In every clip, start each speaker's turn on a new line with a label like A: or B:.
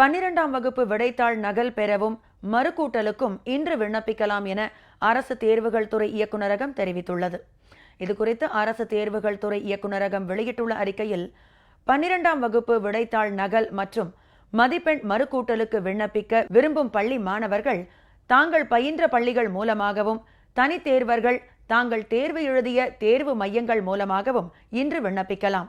A: பன்னிரெண்டாம் வகுப்பு விடைத்தாள் நகல் பெறவும் மறுகூட்டலுக்கும் இன்று விண்ணப்பிக்கலாம் என அரசு தேர்வுகள் துறை இயக்குநரகம் தெரிவித்துள்ளது. இதுகுறித்து அரசு தேர்வுகள் துறை இயக்குநரகம் வெளியிட்டுள்ள அறிக்கையில் பன்னிரெண்டாம் வகுப்பு விடைத்தாள் நகல் மற்றும் மதிப்பெண் மறுகூட்டலுக்கு விண்ணப்பிக்க விரும்பும் பள்ளி மாணவர்கள் தாங்கள் பயின்ற பள்ளிகள் மூலமாகவும் தனித்தேர்வர்கள் தாங்கள் தேர்வு எழுதிய தேர்வு மையங்கள் மூலமாகவும் இன்று விண்ணப்பிக்கலாம்.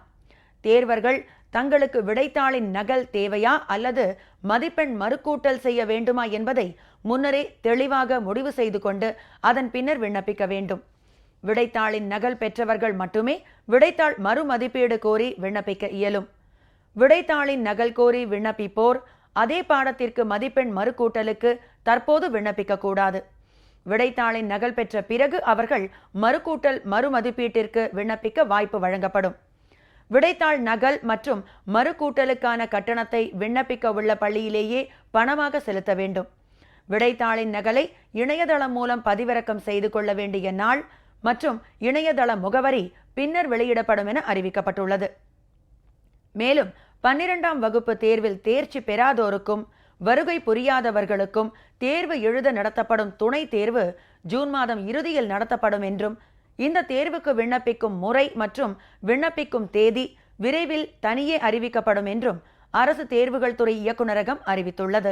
A: தேர்வர்கள் தங்களுக்கு விடைத்தாளின் நகல் தேவையா அல்லது மதிப்பெண் மறுக்கூட்டல் செய்ய வேண்டுமா என்பதை முன்னரே தெளிவாக முடிவு செய்து கொண்டு அதன் பின்னர் விண்ணப்பிக்க வேண்டும். விடைத்தாளின் நகல் பெற்றவர்கள் மட்டுமே விடைத்தாள் மறுமதிப்பீடு கோரி விண்ணப்பிக்க இயலும். விடைத்தாளின் நகல் கோரி விண்ணப்பிப்போர் அதே பாடத்திற்கு மதிப்பெண் மறுக்கூட்டலுக்கு தற்போது விண்ணப்பிக்க கூடாது. விடைத்தாளின் நகல் பெற்ற பிறகு அவர்கள் மறுக்கூட்டல் மறுமதிப்பீட்டிற்கு விண்ணப்பிக்க வாய்ப்பு வழங்கப்படும். விடைத்தாள் நகல் மற்றும் மறுகூட்டலுக்கான கட்டணத்தை விண்ணப்பிக்க உள்ள பள்ளியிலேயே பணமாக செலுத்த வேண்டும். விடைத்தாளின் நகலை இணையதளம் மூலம் பதிவிறக்கம் செய்து கொள்ள வேண்டிய நாள் மற்றும் இணையதள முகவரி பின்னர் வெளியிடப்படும் என அறிவிக்கப்பட்டுள்ளது. மேலும் பன்னிரெண்டாம் வகுப்பு தேர்வில் தேர்ச்சி பெறாதோருக்கும் வருகை புரியாதவர்களுக்கும் தேர்வு எழுத நடத்தப்படும் துணை தேர்வு ஜூன் மாதம் இறுதியில் நடத்தப்படும் என்றும் இந்த தேர்வுக்கு விண்ணப்பிக்கும் முறை மற்றும் விண்ணப்பிக்கும் தேதி விரைவில் தனியே அறிவிக்கப்படும் என்றும் அரசு தேர்வுகள் துறை இயக்குநரகம் அறிவித்துள்ளது.